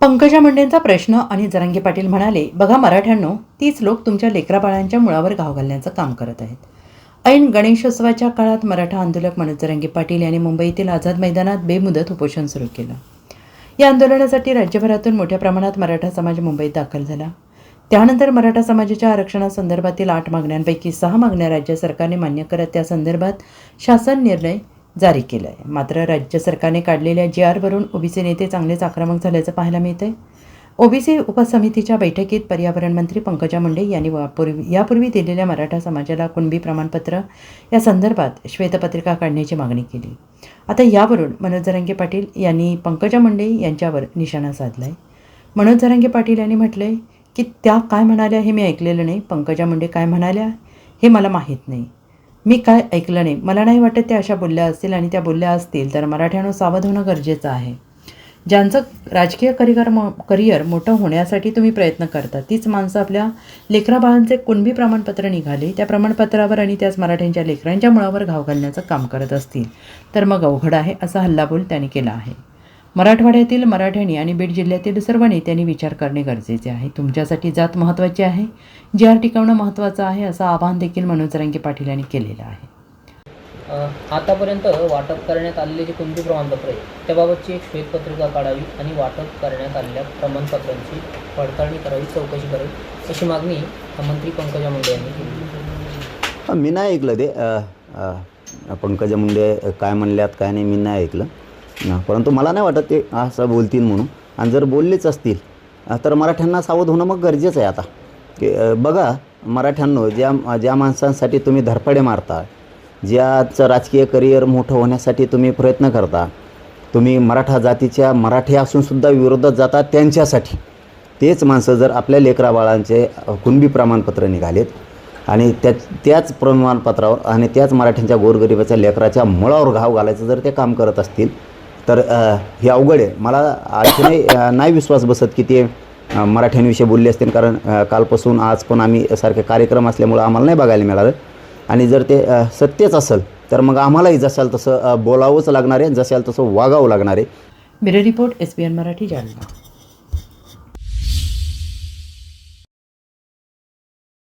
पंकजा मुंडेंचा प्रश्न आणि जरांगे पाटील म्हणाले बघा मराठ्यांनो तीच लोक तुमच्या लेकराबाळांच्या मुळावर घाव घालण्याचं काम करत आहेत. ऐन गणेशोत्सवाच्या काळात मराठा आंदोलक मनोज जरांगे पाटील यांनी मुंबईतील आझाद मैदानात बेमुदत उपोषण सुरू केलं. या आंदोलनासाठी राज्यभरातून मोठ्या प्रमाणात मराठा समाज मुंबईत दाखल झाला. त्यानंतर मराठा समाजाच्या आरक्षणासंदर्भातील आठ मागण्यांपैकी सहा मागण्या राज्य सरकारने मान्य करत त्या संदर्भात शासन निर्णय जारी केलं आहे मात्र राज्य सरकारने काढलेल्या जी आरवरून ओबीसी नेते चांगलेच आक्रमक झाल्याचं पाहायला मिळत आहे ओबीसी उपसमितीच्या बैठकीत पर्यावरण मंत्री पंकजा मुंडे यांनी वापूर्वी यापूर्वी दिलेल्या मराठा समाजाला कुणबी प्रमाणपत्र या संदर्भात श्वेतपत्रिका काढण्याची मागणी केली. आता यावरून मनोज जरांगे पाटील यांनी पंकजा मुंडे यांच्यावर निशाणा साधला आहे मनोज जरांगे पाटील यांनी म्हटले की त्या काय म्हणाल्या हे मी ऐकलेलं नाही. पंकजा मुंडे काय म्हणाल्या हे मला माहीत नाही. मी काय ऐकलं नाही. मला नाही वाटत त्या अशा बोलल्या असतील आणि त्या बोलल्या असतील तर मराठ्यानं सावध होणं गरजेचं आहे. ज्यांचं राजकीय करिअर मो करिअर मोठं होण्यासाठी तुम्ही प्रयत्न करता तीच माणसं आपल्या लेकराबाळांचे कुणबी प्रमाणपत्र निघाले त्या प्रमाणपत्रावर आणि त्याच मराठ्यांच्या लेकरांच्या मुळावर घाव घालण्याचं काम करत असतील. तर मग अवघड आहे असा हल्लाबोल त्यांनी केला आहे. मराठवाड्यातील मराठ्यांनी आणि बीड जिल्ह्यातील सर्व नेत्यांनी विचार करणे गरजेचे आहे. तुमच्यासाठी जात महत्त्वाची आहे. जी आर टिकवणं महत्त्वाचं आहे असं आवाहन देखील मनोज रंगे पाटील यांनी केलेलं आहे. आतापर्यंत वाटप करण्यात आलेले जे कोणते प्रमाणपत्र आहे त्याबाबतची एक श्वेतपत्रिका काढावी आणि वाटप करण्यात आलेल्या प्रमाणपत्रांची पडताळणी करावी चौकशी करावी अशी मागणी मंत्री पंकजा मुंडे यांनी केली. हा, मी नाही ऐकलं ते. पंकजा मुंडे काय म्हणल्यात काय नाही मी नाही ऐकलं. ना परंतु मला नाही वाटत ते असं बोलतील म्हणून. आणि जर बोललेच असतील तर मराठ्यांना सावध होणं मग गरजेचं आहे आता. की बघा मराठ्यांनो ज्या ज्या माणसांसाठी तुम्ही धरपडे मारता ज्याचं राजकीय करिअर मोठं होण्यासाठी तुम्ही प्रयत्न करता तुम्ही मराठा जातीच्या मराठी असूनसुद्धा विरोधात जाता त्यांच्यासाठी. तेच माणसं जर आपल्या लेकराबाळांचे कुणबी प्रमाणपत्र निघालेत आणि त्या त्याच प्रमाणपत्रावर आणि त्याच मराठ्यांच्या गोरगरिबाच्या लेकराच्या मुळावर घाव घालायचं जर ते काम करत असतील तर हे अवघड आहे. मला अजूनही नाही विश्वास बसत की ते मराठ्यांविषयी बोलले असतील कारण कालपासून आज पण आम्ही सारखे कार्यक्रम असल्यामुळं आम्हाला नाही बघायला मिळालं. आणि जर ते सत्यच असेल तर मग आम्हालाही जसाल तसं बोलावंच लागणार आहे जसाल तसं वागावं लागणार आहे. Bureau report S B N Marathi Jalna.